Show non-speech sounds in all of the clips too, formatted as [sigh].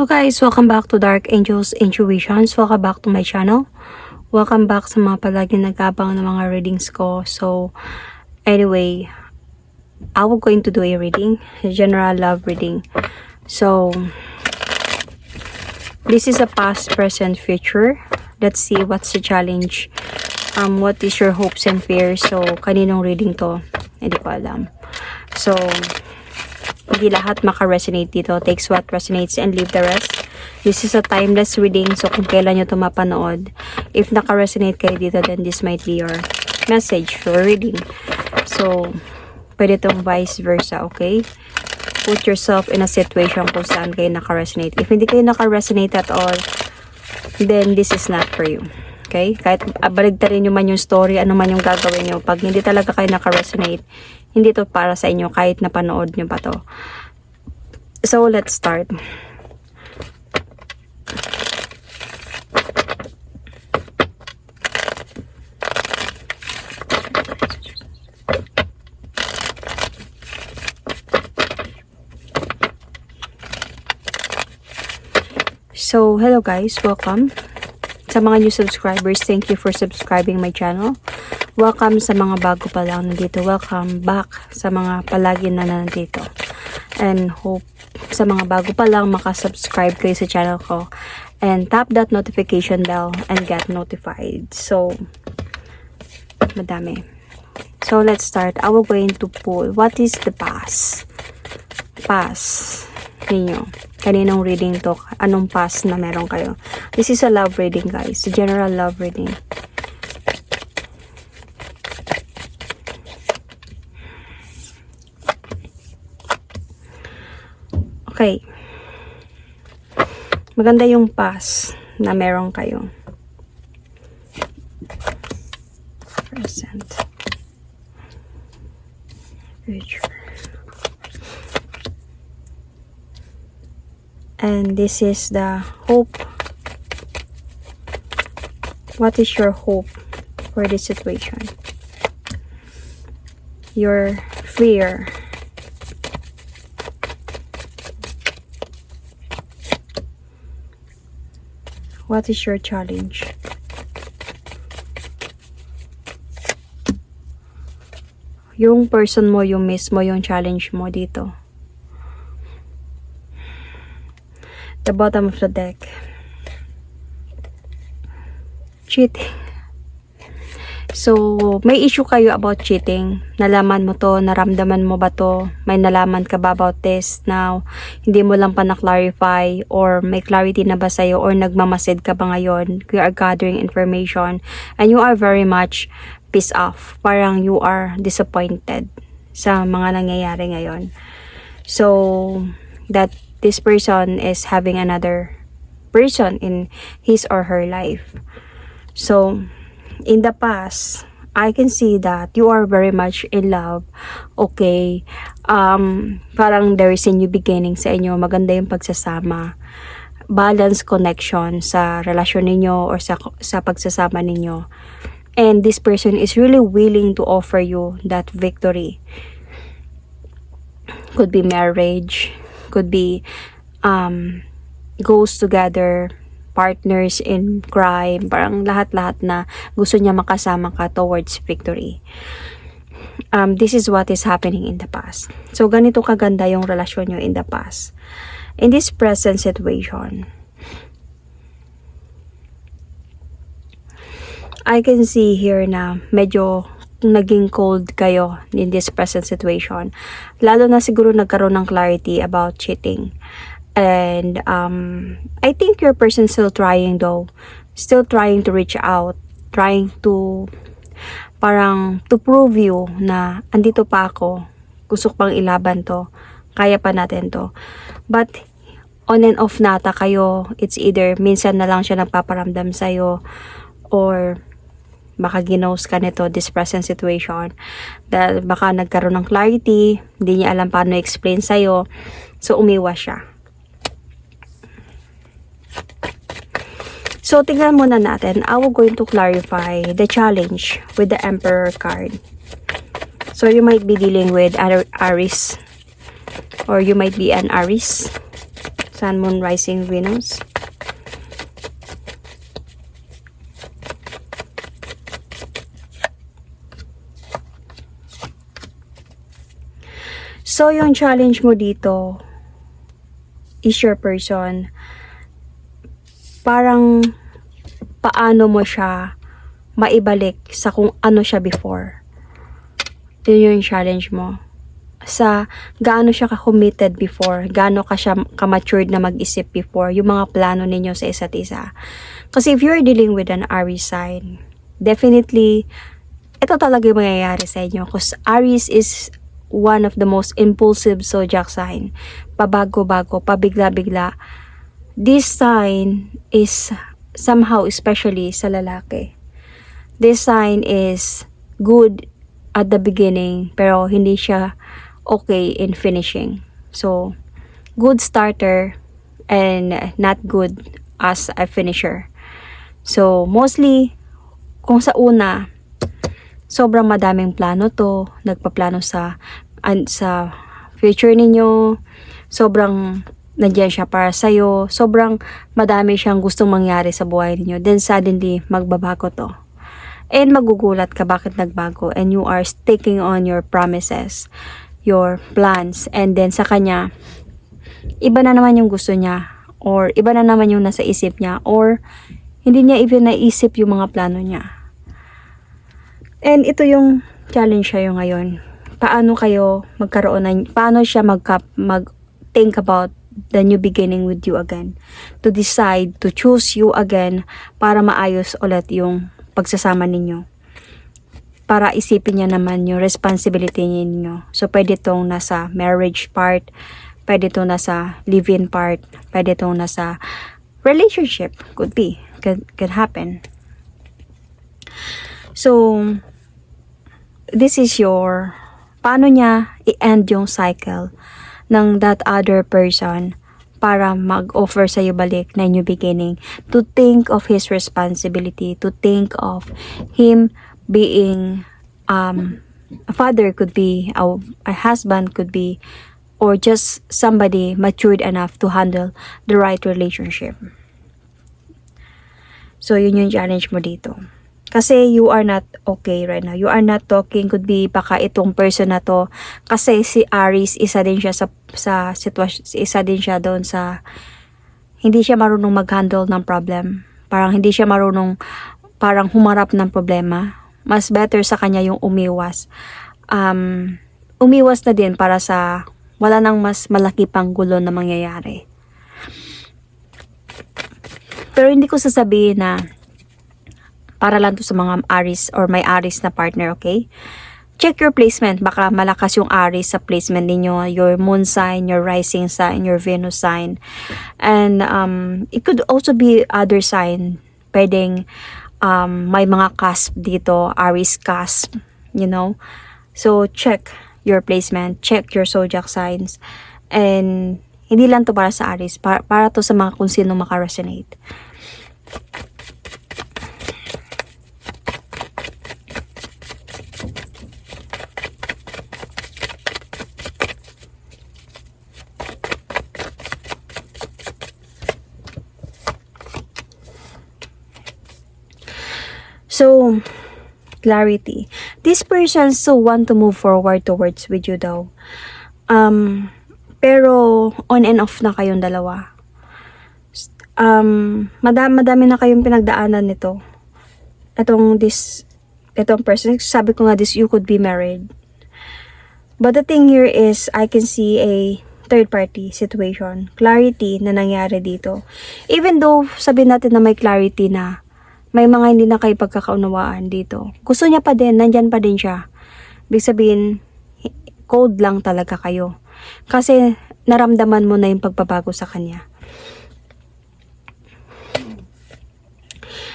Hello guys, welcome back to Dark Angels Intuitions. Welcome back to my channel. Welcome back sa mga palaging nagabang ng mga readings ko. So, anyway, I will going to do a reading, a general love reading. So, this is a past, present, future. Let's see what's the challenge. Um, what is your hopes and fears? So, kaninong reading to? Hindi ko alam. So, hindi lahat maka-resonate dito. Takes what resonates and leave the rest. This is a timeless reading, so kung kailan nyo ito mapanood, if naka-resonate kayo dito, then this might be your message for reading. So, pwede itong vice versa, okay? Put yourself in a situation kung saan kayo naka-resonate. If hindi kayo naka-resonate at all, then this is not for you. Okay? Kahit uh, baligtarin nyo man yung story, ano man yung gagawin nyo, pag hindi talaga kayo naka-resonate, hindi to para sa inyo kahit napanood nyo pa to. So, let's start. So, hello guys, welcome. Sa mga new subscribers, thank you for subscribing my channel. Welcome sa mga bago pa lang nandito. Welcome back sa mga palagi na nandito. And hope sa mga bago pa lang makasubscribe kayo sa channel ko. And tap that notification bell and get notified. So, madami. So, let's start. I will going to pull. What is the past? Past ninyo. Kaninong reading to? Anong past na meron kayo? This is a love reading, guys. General love reading. Okay. Maganda yung past na meron kayo. Present. Future. And this is the hope. What is your hope for this situation? Your fear. What is your challenge? Yung person mo, yung mismo, yung challenge mo dito. The bottom of the deck. Cheating. So, may issue kayo about cheating. Nalaman mo to, naramdaman mo ba to? May nalaman ka ba about this now? Hindi mo lang pa na-clarify or may clarity na ba sa'yo or nagmamasid ka ba ngayon? You are gathering information and you are very much pissed off. Parang you are disappointed sa mga nangyayari ngayon. So, that this person is having another person in his or her life. So, in the past, I can see that you are very much in love. Okay. Um, parang there is a new beginning sa inyo. Maganda yung pagsasama. Balance connection sa relasyon ninyo or sa, sa pagsasama ninyo. And this person is really willing to offer you that victory. Could be marriage. Could be um, goes together partners in crime, parang lahat-lahat na gusto niya makasama ka towards victory. Um, this is what is happening in the past. So, ganito kaganda yung relasyon nyo in the past. In this present situation, I can see here na medyo naging cold kayo in this present situation. Lalo na siguro nagkaroon ng clarity about cheating. And um, I think your person still trying though. Still trying to reach out. Trying to parang to prove you na andito pa ako. Gusto pang ilaban to. Kaya pa natin to. But on and off nata kayo. It's either minsan na lang siya nagpaparamdam sa'yo or baka ginos ka nito this present situation dahil baka nagkaroon ng clarity hindi niya alam paano explain sa'yo so umiwas siya So, tingnan muna natin. I will going to clarify the challenge with the Emperor card. So, you might be dealing with Ar- Aries. Or you might be an Aries. Sun, Moon, Rising, Venus. So, yung challenge mo dito is your person. Parang paano mo siya maibalik sa kung ano siya before. Yun yung challenge mo. Sa gaano siya ka-committed before, gaano ka siya ka-matured na mag-isip before, yung mga plano ninyo sa isa't isa. Kasi if you're dealing with an Aries sign, definitely, ito talaga yung mangyayari sa inyo. Because Aries is one of the most impulsive zodiac sign. Pabago-bago, pabigla-bigla. This sign is somehow especially sa lalaki. This sign is good at the beginning pero hindi siya okay in finishing. So, good starter and not good as a finisher. So, mostly, kung sa una, sobrang madaming plano to, nagpaplano sa an, sa future ninyo, sobrang nandiyan siya para sa'yo, sobrang madami siyang gustong mangyari sa buhay ninyo, then suddenly, magbabago to. And magugulat ka bakit nagbago and you are sticking on your promises, your plans, and then sa kanya, iba na naman yung gusto niya, or iba na naman yung nasa isip niya, or hindi niya even naisip yung mga plano niya. And ito yung challenge sa'yo ngayon. Paano kayo magkaroon ng, paano siya mag, mag think about the new beginning with you again. To decide, to choose you again para maayos ulit yung pagsasama ninyo. Para isipin niya naman yung responsibility ninyo. So, pwede itong nasa marriage part, pwede itong nasa live-in part, pwede itong nasa relationship. Could be. Could, could happen. So, this is your paano niya i-end yung cycle ng that other person para mag-offer sa iyo balik na new beginning. To think of his responsibility to think of him being um a father could be a, a husband could be or just somebody matured enough to handle the right relationship. So yun yung challenge mo dito kasi you are not okay right now. You are not talking. Could be baka itong person na to. Kasi si Aries, isa din siya sa, sa sitwasyon, isa din siya doon sa, hindi siya marunong mag-handle ng problem. Parang hindi siya marunong, parang humarap ng problema. Mas better sa kanya yung umiwas. Um, umiwas na din para sa, wala nang mas malaki pang gulo na mangyayari. Pero hindi ko sasabihin na, para lang to sa mga Aris or may Aris na partner, okay? Check your placement. Baka malakas yung Aris sa placement ninyo. Your moon sign, your rising sign, your Venus sign. And um, it could also be other sign. Pwedeng um, may mga cusp dito. Aris cusp. You know? So, check your placement. Check your zodiac signs. And hindi lang to para sa Aris. Para, para to sa mga kung sino makaresonate. So, clarity. This person so want to move forward towards with you daw. Um, pero on and off na kayong dalawa. Um, madami, madami na kayong pinagdaanan nito. Itong this, itong person, sabi ko nga this, you could be married. But the thing here is, I can see a third party situation. Clarity na nangyari dito. Even though, sabihin natin na may clarity na, may mga hindi na kayo pagkakaunawaan dito. Gusto niya pa din, nandyan pa din siya. Ibig sabihin, hi- cold lang talaga kayo. Kasi naramdaman mo na yung pagbabago sa kanya.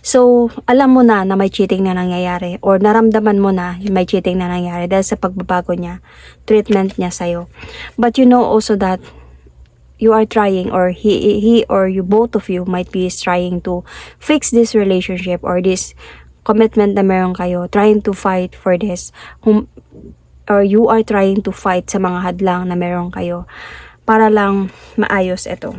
So, alam mo na na may cheating na nangyayari or naramdaman mo na may cheating na nangyayari dahil sa pagbabago niya, treatment niya sa'yo. But you know also that you are trying or he he or you both of you might be trying to fix this relationship or this commitment na meron kayo trying to fight for this Hum, or you are trying to fight sa mga hadlang na meron kayo para lang maayos ito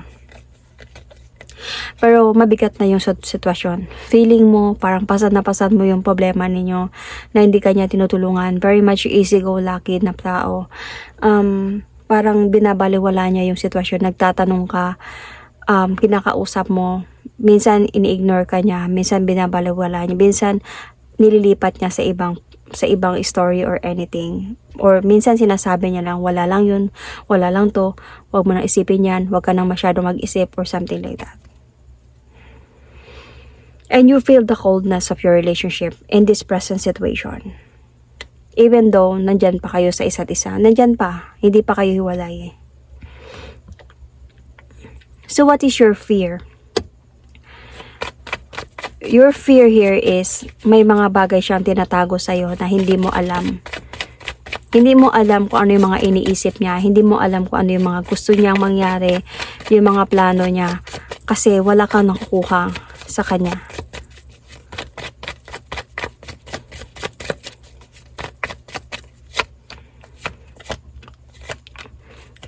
Pero mabigat na yung sit- sitwasyon. Feeling mo, parang pasad na pasad mo yung problema ninyo na hindi kanya tinutulungan. Very much easy-go-lucky na tao. Um, parang binabaliwala niya yung sitwasyon. Nagtatanong ka, um, kinakausap mo, minsan ini-ignore ka niya, minsan binabaliwala niya, minsan nililipat niya sa ibang sa ibang story or anything. Or minsan sinasabi niya lang, wala lang yun, wala lang to, wag mo nang isipin yan, wag ka nang masyado mag-isip or something like that. And you feel the coldness of your relationship in this present situation. Even though nandyan pa kayo sa isa't isa, nandyan pa, hindi pa kayo hiwalay eh. So what is your fear? Your fear here is may mga bagay siyang tinatago sa'yo na hindi mo alam. Hindi mo alam kung ano yung mga iniisip niya. Hindi mo alam kung ano yung mga gusto niyang mangyari, yung mga plano niya. Kasi wala kang nakukuha sa kanya.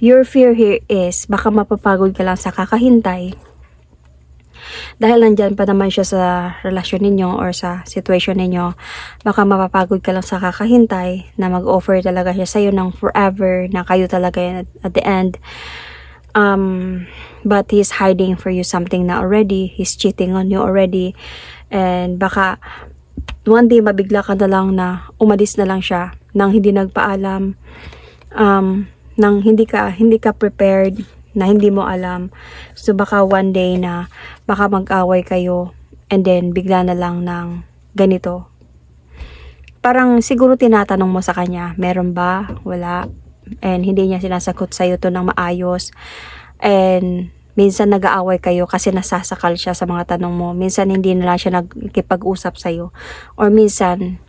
Your fear here is baka mapapagod ka lang sa kakahintay. Dahil nandyan pa naman siya sa relasyon ninyo or sa situation ninyo, baka mapapagod ka lang sa kakahintay na mag-offer talaga siya sa'yo ng forever, na kayo talaga yan at, at the end. Um, but he's hiding for you something na already, he's cheating on you already, and baka one day mabigla ka na lang na umalis na lang siya nang hindi nagpaalam, um, nang hindi ka, hindi ka prepared, na hindi mo alam. So baka one day na baka mag-away kayo and then bigla na lang ng ganito. Parang siguro tinatanong mo sa kanya, meron ba? Wala. And hindi niya sinasagot sa iyo to ng maayos. And minsan nag-aaway kayo kasi nasasakal siya sa mga tanong mo. Minsan hindi na lang siya nagkipag-usap sa iyo. Or minsan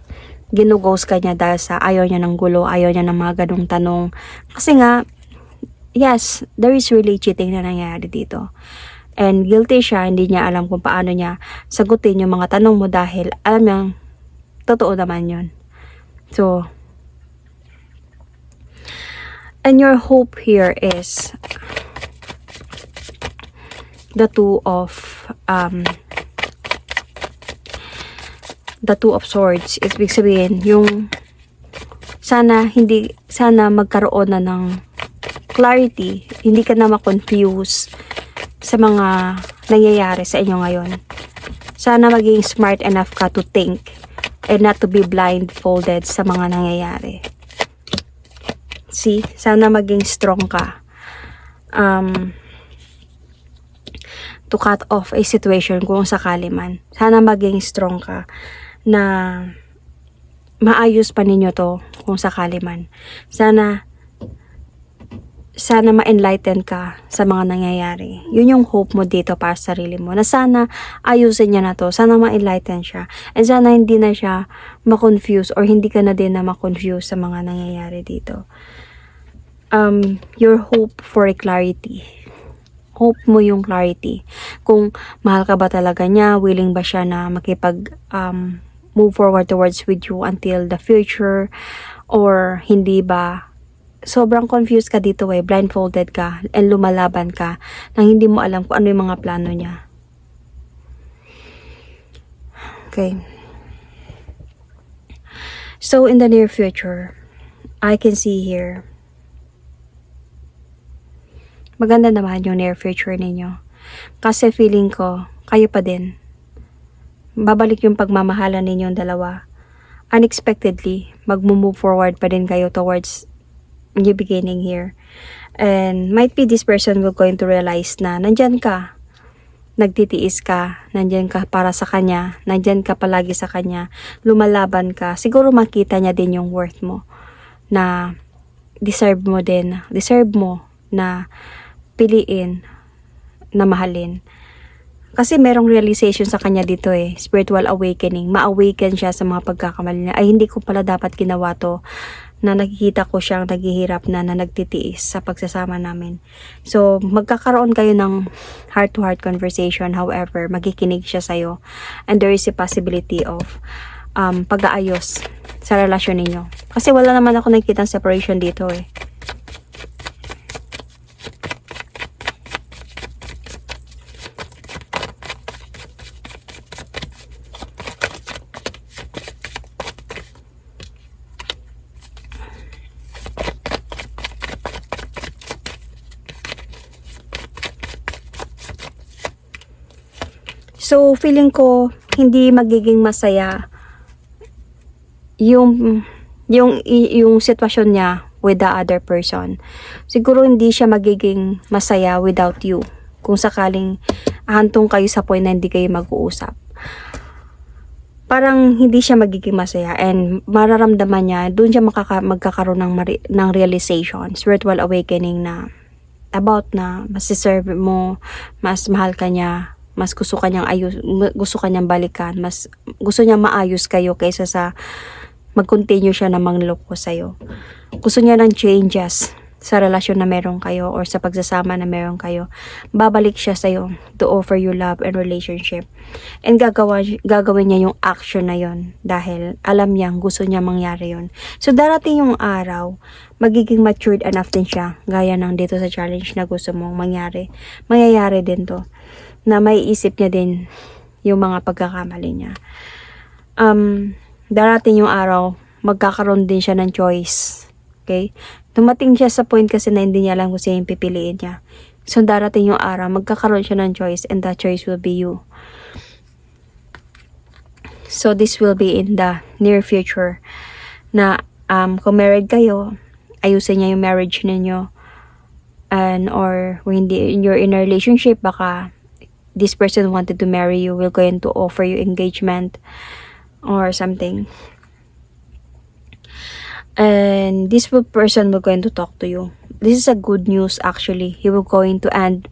ginughost ka niya dahil sa ayaw niya ng gulo, ayaw niya ng mga ganong tanong. Kasi nga, yes, there is really cheating na nangyayari dito. And guilty siya, hindi niya alam kung paano niya sagutin yung mga tanong mo dahil alam niyang totoo naman yun. So, and your hope here is the two of um, the two of swords. Ibig sabihin, yung sana hindi sana magkaroon na ng clarity, hindi ka na ma-confuse sa mga nangyayari sa inyo ngayon. Sana maging smart enough ka to think and not to be blindfolded sa mga nangyayari. See? Sana maging strong ka. Um, to cut off a situation kung sakali man. Sana maging strong ka na maayos pa ninyo to kung sakali man. Sana sana ma-enlighten ka sa mga nangyayari. Yun yung hope mo dito para sa sarili mo. Na sana ayusin niya na to. Sana ma-enlighten siya. And sana hindi na siya ma-confuse or hindi ka na din na ma-confuse sa mga nangyayari dito. Um, your hope for clarity. Hope mo yung clarity. Kung mahal ka ba talaga niya, willing ba siya na makipag um, move forward towards with you until the future or hindi ba sobrang confused ka dito eh, blindfolded ka, and lumalaban ka, nang hindi mo alam kung ano yung mga plano niya. Okay. So, in the near future, I can see here, maganda naman yung near future ninyo. Kasi feeling ko, kayo pa din. Babalik yung pagmamahalan ninyong dalawa. Unexpectedly, mag-move forward pa din kayo towards new beginning here. And might be this person will going to realize na nandyan ka, nagtitiis ka, nandyan ka para sa kanya, nandyan ka palagi sa kanya, lumalaban ka, siguro makita niya din yung worth mo na deserve mo din, deserve mo na piliin, na mahalin. Kasi merong realization sa kanya dito eh, spiritual awakening, ma-awaken siya sa mga pagkakamali niya, ay hindi ko pala dapat ginawa to, na nakikita ko siyang naghihirap na na nagtitiis sa pagsasama namin. So, magkakaroon kayo ng heart-to-heart conversation. However, magikinig siya sa'yo. And there is a possibility of um, pag-aayos sa relasyon ninyo. Kasi wala naman ako nakikita separation dito eh. So, feeling ko, hindi magiging masaya yung, yung, yung sitwasyon niya with the other person. Siguro hindi siya magiging masaya without you. Kung sakaling hantong kayo sa point na hindi kayo mag-uusap. Parang hindi siya magiging masaya and mararamdaman niya, doon siya makaka, magkakaroon ng, ng realization, spiritual awakening na about na mas deserve mo, mas mahal ka niya, mas gusto kanyang ayus, gusto kanyang balikan, mas gusto niya maayos kayo kaysa sa mag-continue siya na mangloko sa'yo. Gusto niya ng changes sa relasyon na meron kayo or sa pagsasama na meron kayo. Babalik siya sa'yo to offer you love and relationship. And gagawa, gagawin niya yung action na yon dahil alam niyang gusto niya mangyari yon So darating yung araw, magiging matured enough din siya gaya ng dito sa challenge na gusto mong mangyari. Mangyayari din to na may isip niya din yung mga pagkakamali niya. Um, darating yung araw, magkakaroon din siya ng choice. Okay? Dumating siya sa point kasi na hindi niya alam kung sino yung pipiliin niya. So, darating yung araw, magkakaroon siya ng choice and that choice will be you. So, this will be in the near future na um, kung married kayo, ayusin niya yung marriage ninyo. And, or kung hindi, you're in a relationship, baka this person wanted to marry you, will going to offer you engagement or something. And this person will going to talk to you. This is a good news actually. He will going to end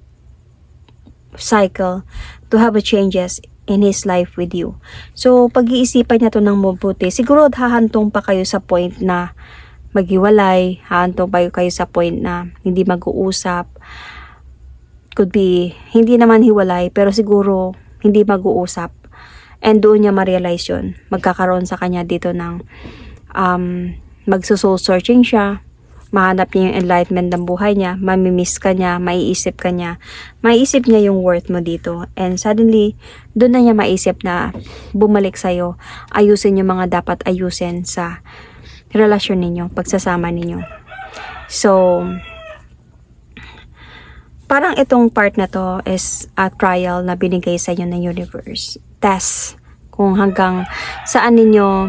cycle to have a changes in his life with you. So, pag-iisipan niya to ng mabuti, siguro hahantong pa kayo sa point na maghiwalay, hahantong pa kayo sa point na hindi mag-uusap, could be, hindi naman hiwalay, pero siguro hindi mag-uusap. And doon niya ma-realize yun. Magkakaroon sa kanya dito ng um, magsusoul searching siya, mahanap niya yung enlightenment ng buhay niya, mamimiss ka niya, maiisip ka niya, maiisip niya yung worth mo dito. And suddenly, doon na niya maisip na bumalik sa'yo, ayusin yung mga dapat ayusin sa relasyon ninyo, pagsasama ninyo. So, parang itong part na to is a trial na binigay sa inyo ng universe. Test kung hanggang saan ninyo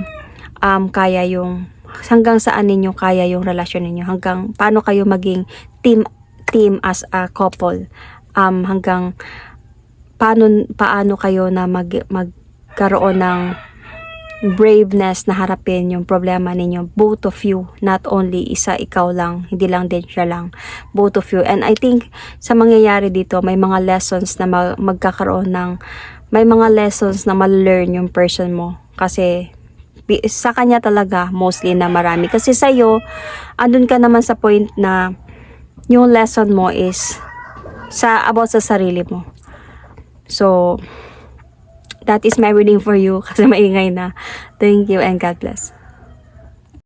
um, kaya yung hanggang saan ninyo kaya yung relasyon ninyo hanggang paano kayo maging team team as a couple um hanggang paano paano kayo na mag magkaroon ng braveness na harapin yung problema ninyo. Both of you not only isa ikaw lang hindi lang din siya lang. Both of you. And I think sa mangyayari dito may mga lessons na mag- magkakaroon ng may mga lessons na ma-learn yung person mo. Kasi sa kanya talaga mostly na marami. Kasi sa iyo andun ka naman sa point na yung lesson mo is sa about sa sarili mo. So that is my reading for you. [laughs] Kasi maingay na. Thank you and God bless